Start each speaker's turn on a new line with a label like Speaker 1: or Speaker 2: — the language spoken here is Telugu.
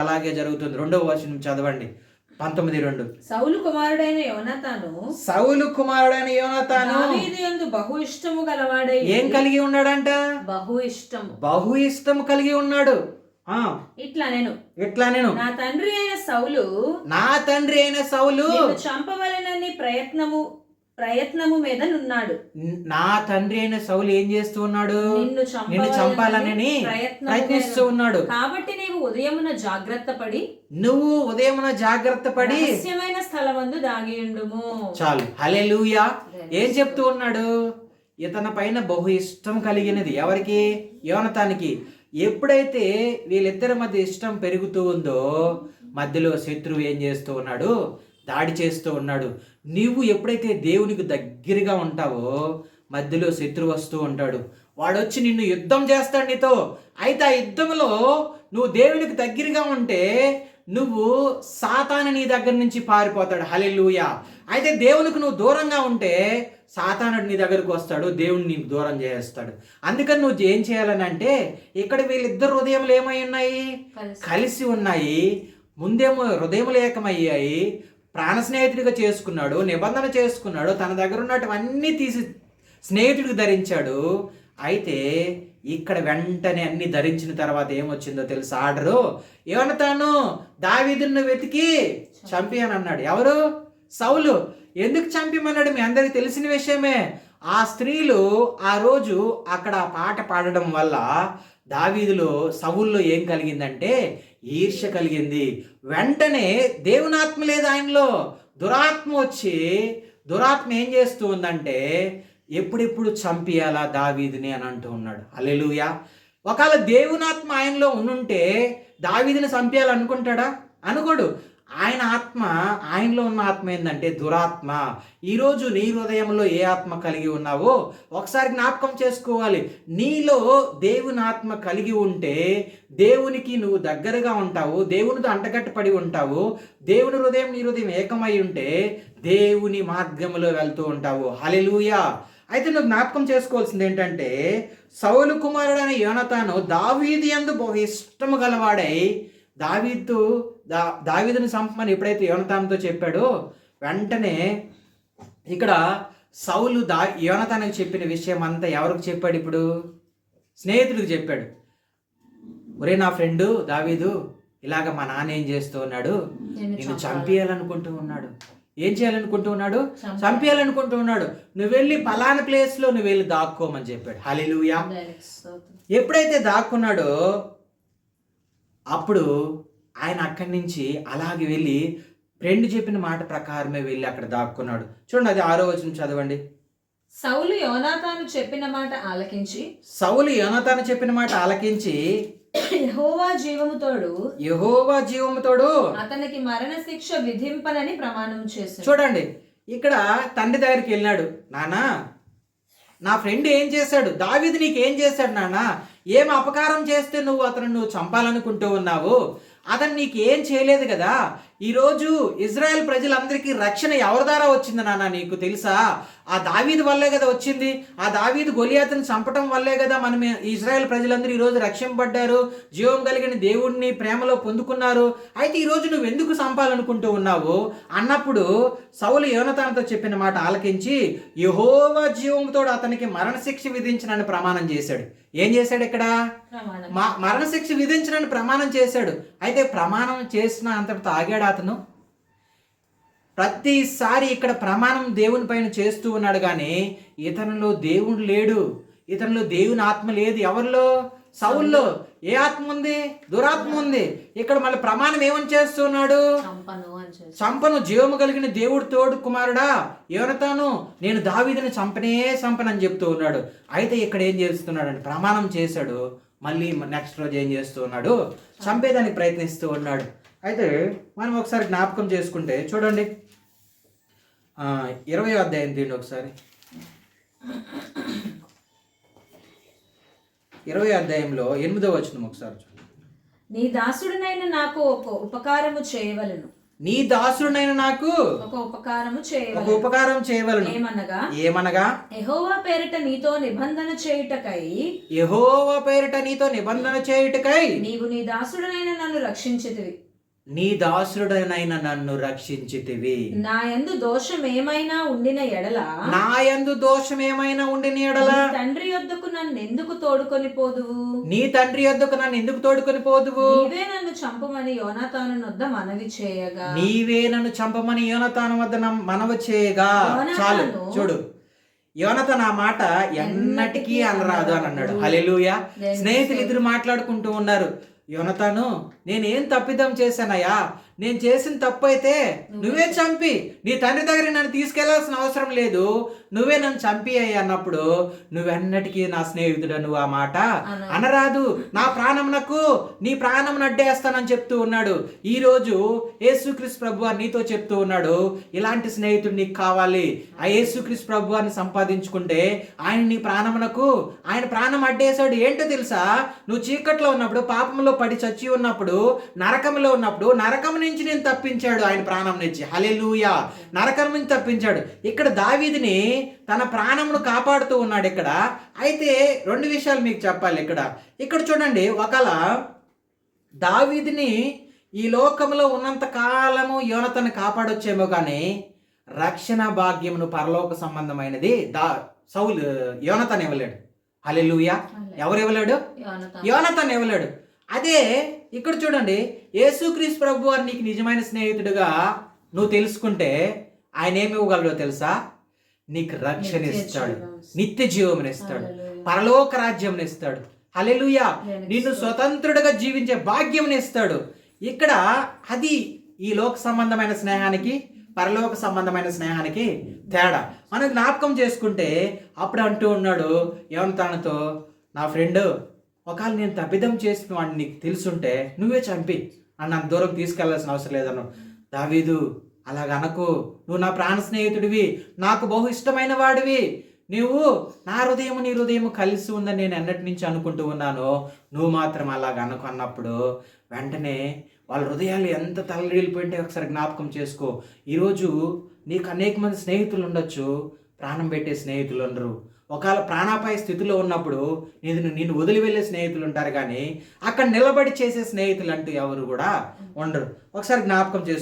Speaker 1: అలాగే జరుగుతుంది. రెండవ వచనం చదవండి. పంతొమ్మిది రెండు.
Speaker 2: సౌలు కుమారుడైన యోనతాను
Speaker 1: సౌలు కుమారుడైన యోనతాను
Speaker 2: యందు బహు ఇష్టము గలవాడై
Speaker 1: ఏం కలిగి ఉన్నాడంట?
Speaker 2: బహు ఇష్టము.
Speaker 1: బహు ఇష్టం కలిగి ఉన్నాడు. ఆ.
Speaker 2: ఇట్లా నేను.
Speaker 1: ఎట్లా నేను.
Speaker 2: నా తండ్రి అయిన సౌలు
Speaker 1: నా తండ్రి అయిన సౌలు
Speaker 2: చంపవలనని ప్రయత్నము ప్రయత్నము మీద నున్నాడు.
Speaker 1: నా తండ్రి అయిన సౌలు ఏం చేస్తూ ఉన్నాడు?
Speaker 2: నిన్ను
Speaker 1: చంపాలని ప్రయత్నిస్తూ ఉన్నాడు.
Speaker 2: కాబట్టి నీవు ఉదయమున జాగ్రత్త పడి
Speaker 1: నువ్వు ఉదయమున జాగ్రత్త పడి
Speaker 2: రహస్యమైన స్థలమందు దాగి ఉండుము.
Speaker 1: చాలు. హలెలూయా ఏం చెప్తూ ఉన్నాడు? ఇతని పైన బహు ఇష్టం కలిగినది. ఎవరికి? యోనతానికి. ఎప్పుడైతే వీళ్ళిద్దరి మధ్య ఇష్టం పెరుగుతూ ఉందో మధ్యలో శత్రువు ఏం చేస్తూ ఉన్నాడు? దాడి చేస్తూ ఉన్నాడు. నీవు ఎప్పుడైతే దేవునికి దగ్గరగా ఉంటావో మధ్యలో శత్రువు వస్తూ ఉంటాడు. వాడు వచ్చి నిన్ను యుద్ధం చేస్తాడు నీతో. అయితే ఆ యుద్ధంలో నువ్వు దేవునికి దగ్గరగా ఉంటే నువ్వు సాతాను నీ దగ్గర నుంచి పారిపోతాడు. హలెలూయా అయితే దేవునికి నువ్వు దూరంగా ఉంటే సాతానుడు నీ దగ్గరకు వస్తాడు దేవుని నీకు దూరం చేస్తాడు. అందుకని నువ్వు ఏం చేయాలని అంటే ఇక్కడ వీళ్ళిద్దరు హృదయములు ఏమై ఉన్నాయి? కలిసి. ఉన్నాయి. ముందేమో హృదయములు ఏకమయ్యాయి. ప్రాణ స్నేహితుడిగా చేసుకున్నాడు నిబంధన చేసుకున్నాడు తన దగ్గర ఉన్నటువన్నీ తీసి స్నేహితుడికి ధరించాడు. అయితే ఇక్కడ వెంటనే అన్ని ధరించిన తర్వాత ఏమొచ్చిందో తెలుసు? ఆర్డరు? ఏమన్నతాను దావీదును వెతికి చంపి అని అన్నాడు ఎవరు? సౌలు. ఎందుకు చంపిమన్నాడు? మీ అందరికి తెలిసిన విషయమే. ఆ స్త్రీలు ఆ రోజు అక్కడ పాట పాడడం వల్ల దావీదులో సవుల్లో ఏం కలిగిందంటే ఈర్ష్య కలిగింది. వెంటనే దేవునాత్మ లేదు ఆయనలో. దురాత్మ వచ్చి దురాత్మ ఏం చేస్తూ ఉందంటే ఎప్పుడెప్పుడు చంపియాలా దావీదిని అని అంటూ ఉన్నాడు. అలెలుయా ఒకవేళ దేవునాత్మ ఆయనలో ఉండుంటే దావీదిని చంపేయాలనుకుంటాడా? అనుకోడు. ఆయన ఆత్మ ఆయనలో ఉన్న ఆత్మ ఏంటంటే దురాత్మ. ఈరోజు నీ హృదయంలో ఏ ఆత్మ కలిగి ఉన్నావో ఒకసారి జ్ఞాపకం చేసుకోవాలి. నీలో దేవుని ఆత్మ కలిగి ఉంటే దేవునికి నువ్వు దగ్గరగా ఉంటావు దేవునితో అంటగట్టుపడి ఉంటావు దేవుని హృదయం నీ హృదయం ఏకమై ఉంటే దేవుని మార్గంలో వెళ్తూ ఉంటావు. హలెలుయా అయితే నువ్వు జ్ఞాపకం చేసుకోవాల్సింది ఏంటంటే సౌలు కుమారుడు అనే యోనతాను దావీది ఎందు బహు ఇష్టము గలవాడై దావీదు దా దావీదుని చంపమని ఎప్పుడైతే యోనతాన్తో చెప్పాడో వెంటనే ఇక్కడ సౌలు దా యోనతానికి చెప్పిన విషయం అంతా ఎవరికి చెప్పాడు ఇప్పుడు? స్నేహితుడికి చెప్పాడు. ఒరే నా ఫ్రెండు దావీదు ఇలాగ మా నాన్న ఏం చేస్తూ ఉన్నాడు? నేను చంపేయాలనుకుంటూ ఉన్నాడు. ఏం చేయాలనుకుంటూ ఉన్నాడు? చంపేయాలనుకుంటూ ఉన్నాడు. నువ్వు వెళ్ళి పలానా ప్లేస్లో నువ్వు వెళ్ళి దాక్కోమని చెప్పాడు. హలిలుయా ఎప్పుడైతే దాక్కున్నాడో అప్పుడు ఆయన అక్కడి నుంచి అలాగే వెళ్ళి ఫ్రెండ్ చెప్పిన మాట ప్రకారమే వెళ్ళి అక్కడ దాక్కున్నాడు. చూడండి అది ఆరో వచనం చదవండి.
Speaker 2: సౌలు యోనాతాను చెప్పిన మాట ఆలకించి
Speaker 1: సౌలు యోనతాను చెప్పిన మాట ఆలకించి
Speaker 2: యెహోవా జీవముతోడు
Speaker 1: యహోవా జీవముతోడు
Speaker 2: అతనికి మరణ శిక్ష విధింపనని ప్రమాణం చేశాడు.
Speaker 1: చూడండి ఇక్కడ తండ్రి దగ్గరికి వెళ్ళాడు నానా నా ఫ్రెండ్ ఏం చేశాడు? దావీదు నీకు ఏం చేశాడు నాన్న ఏం అపకారం చేస్తే నువ్వు అతను నువ్వు చంపాలనుకుంటూ ఉన్నావు అతను నీకు ఏం చేయలేదు కదా? ఈరోజు ఇజ్రాయెల్ ప్రజలందరికీ రక్షణ ఎవరి ద్వారా వచ్చింది నాన్న నీకు తెలుసా? ఆ దావీదు వల్లే కదా వచ్చింది. ఆ దావీదు గొలియాతను చంపటం వల్లే కదా మనం ఇజ్రాయెల్ ప్రజలందరూ ఈరోజు రక్షింపబడ్డారు. జీవం కలిగిన దేవుడిని ప్రేమలో పొందుకున్నారు. అయితే ఈరోజు నువ్వు ఎందుకు చంపాలనుకుంటూ ఉన్నావు? అన్నప్పుడు సౌలు యోనతానతో చెప్పిన మాట ఆలకించి యహోవా జీవంతో అతనికి మరణశిక్ష విధించినని ప్రమాణం చేశాడు. ఏం చేశాడు ఇక్కడ? మరణశిక్ష విధించినని ప్రమాణం చేశాడు. అయితే ప్రమాణం చేసిన అంతటితో ఆగాడు అతను ప్రతిసారి ఇక్కడ ప్రమాణం దేవుని పైన చేస్తూ ఉన్నాడు కానీ ఇతనిలో దేవుడు లేడు. ఇతనిలో దేవుని ఆత్మ లేదు. ఎవరిలో? సౌల్లో. ఏ ఆత్మ ఉంది? దురాత్మ ఉంది. ఇక్కడ మళ్ళీ ప్రమాణం ఏమని చేస్తున్నాడు
Speaker 2: చంపను
Speaker 1: జీవము కలిగిన దేవుడు తోడు కుమారుడా. ఎవరతాను నేను దావీదుని చంపనే చంపనని చెప్తూ ఉన్నాడు. అయితే ఇక్కడ ఏం చేస్తున్నాడు అంటే ప్రమాణం చేశాడు. మళ్ళీ నెక్స్ట్ రోజు ఏం చేస్తూ ఉన్నాడు? చంపేదానికి ప్రయత్నిస్తూ ఉన్నాడు. అయితే మనం ఒకసారి జ్ఞాపకం చేసుకుంటే చూడండి. ఇరవై అధ్యాయం తీయండి ఒకసారి. ఇరవై అధ్యాయంలో ఎనిమిదో వచనం ఒకసారి చూడండి.
Speaker 2: నీ దాసుడినైన నాకు ఒక ఉపకారము చేయవలను.
Speaker 1: నీ దాసుడునైన నాకు
Speaker 2: ఒక ఉపకారము
Speaker 1: ఒక ఉపకారం చేయవలను.
Speaker 2: ఏమనగా?
Speaker 1: ఏమనగా?
Speaker 2: యెహోవా పేరిట నీతో నిబంధన చేయుటకై
Speaker 1: యెహోవా పేరిట నీతో నిబంధన చేయుటకై
Speaker 2: నీవు నీ దాసుడనైన నన్ను రక్షించితివి.
Speaker 1: నీ దాసుడనైన నన్ను రక్షించితివి.
Speaker 2: నా యందు దోషం ఏమైనా ఉండిన ఎడల?
Speaker 1: నా యందు దోషం ఏమైనా ఉండి నీడల
Speaker 2: నీ తండ్రి యొద్దకు నన్ను ఎందుకు తోడుకొని పోదువు?
Speaker 1: నీ తండ్రి యొద్దకు నన్ను ఎందుకు తోడుకొని పోదువు?
Speaker 2: నీవే నన్ను చంపమని యోనాతాను నొద్ద మనవి చేయగా.
Speaker 1: నీవే నన్ను చంపమని యోనతాను వద్ద మనవ చేయగా. చాలు చూడు. యోనతన్ ఆ మాట ఎన్నటికీ అనరాదు అని అన్నాడు. హల్లెలూయా. స్నేహితులు ఇద్దరు మాట్లాడుకుంటూ ఉన్నారు. యోనతాను నేనేం తప్పిదం చేశానయ్యా? నేను చేసిన తప్పు అయితే నువ్వే చంపి. నీ తండ్రి దగ్గర నన్ను తీసుకెళ్ళాల్సిన అవసరం లేదు. నువ్వే నన్ను చంపి అయ్యి అన్నప్పుడు నువ్వెన్నటికీ నా స్నేహితుడు నువ్వు ఆ మాట
Speaker 2: అన-
Speaker 1: అనరాదు. నా ప్రాణమునకు నీ ప్రాణం అడ్డేస్తానని చెప్తూ ఉన్నాడు. ఈ రోజు యేసుక్రీస్తు ప్రభు వారు నీతో చెప్తూ ఉన్నాడు ఇలాంటి స్నేహితుడు నీకు కావాలి. ఆ యేసుక్రీస్తు ప్రభు వారిని సంపాదించుకుంటే ఆయన నీ ప్రాణమునకు ఆయన ప్రాణం అడ్డేశాడు. ఏంటో తెలుసా? నువ్వు చీకట్లో ఉన్నప్పుడు పాపంలో పడి చచ్చి ఉన్నప్పుడు నరకంలో ఉన్నప్పుడు నరకం నుంచి నేను తప్పించాడు ఆయన ప్రాణం నుంచి. హలెలూయా నరకం నుంచి తప్పించాడు. ఇక్కడ దావీదిని తన ప్రాణమును కాపాడుతూ ఉన్నాడు ఇక్కడ. అయితే రెండు విషయాలు మీకు చెప్పాలి ఇక్కడ. ఇక్కడ చూడండి ఒకలా దావీదిని ఈ లోకంలో ఉన్నంత కాలము యోనతను కాపాడొచ్చేమో కానీ రక్షణ భాగ్యమును పరలోక సంబంధమైనది దా సౌలు యోనతను ఇవ్వలేడు. హల్లెలూయా. ఎవరు ఇవ్వలేడు?
Speaker 2: యోనతన్
Speaker 1: ఇవ్వలేడు. అదే ఇక్కడ చూడండి యేసుక్రీస్తు ప్రభు వారు నీకు నిజమైన స్నేహితుడుగా నువ్వు తెలుసుకుంటే ఆయన ఏమి ఇవ్వగలడో తెలుసా? నీకు రక్షణ ఇస్తాడు. నిత్య జీవం ఇస్తాడు. పరలోక రాజ్యం ఇస్తాడు. హల్లెలూయా.
Speaker 2: నేను
Speaker 1: నిన్ను స్వతంత్రుడిగా జీవించే భాగ్యం ఇస్తాడు. ఇక్కడ అది ఈ లోక సంబంధమైన స్నేహానికి పరలోక సంబంధమైన స్నేహానికి తేడా. మనం జ్ఞాపకం చేసుకుంటే అప్పుడు అంటూ ఉన్నాడు తనతో నా ఫ్రెండ్ ఒకవేళ నేను తప్పిదం చేసిన వాడిని నీకు తెలుసుంటే నువ్వే చంపి. అని నాకు దూరం తీసుకెళ్ళాల్సిన అవసరం లేదను దావీదు అలాగ అనకు. నువ్వు నా ప్రాణ స్నేహితుడివి నాకు బహు ఇష్టమైన వాడివి. నువ్వు నా హృదయం నీ హృదయం కలిసి ఉందని నేను ఎన్నటి నుంచి అనుకుంటూ ఉన్నాను నువ్వు మాత్రం అలాగ అనుకు అన్నప్పుడు వెంటనే వాళ్ళ హృదయాలు ఎంత తల్లడిల్లిపోయింటే ఒకసారి జ్ఞాపకం చేసుకో. ఈరోజు నీకు అనేక మంది స్నేహితులు ఉండొచ్చు ప్రాణం పెట్టే స్నేహితులు ఉండరు. ఒకవేళ ప్రాణాపాయ స్థితిలో ఉన్నప్పుడు నేను నిన్ను వదిలి వెళ్ళే స్నేహితులు ఉంటారు కానీ అక్కడ నిలబడి చేసే స్నేహితులు అంటూ ఎవరు కూడా ఉండరు. ఒకసారి జ్ఞాపకం చేసు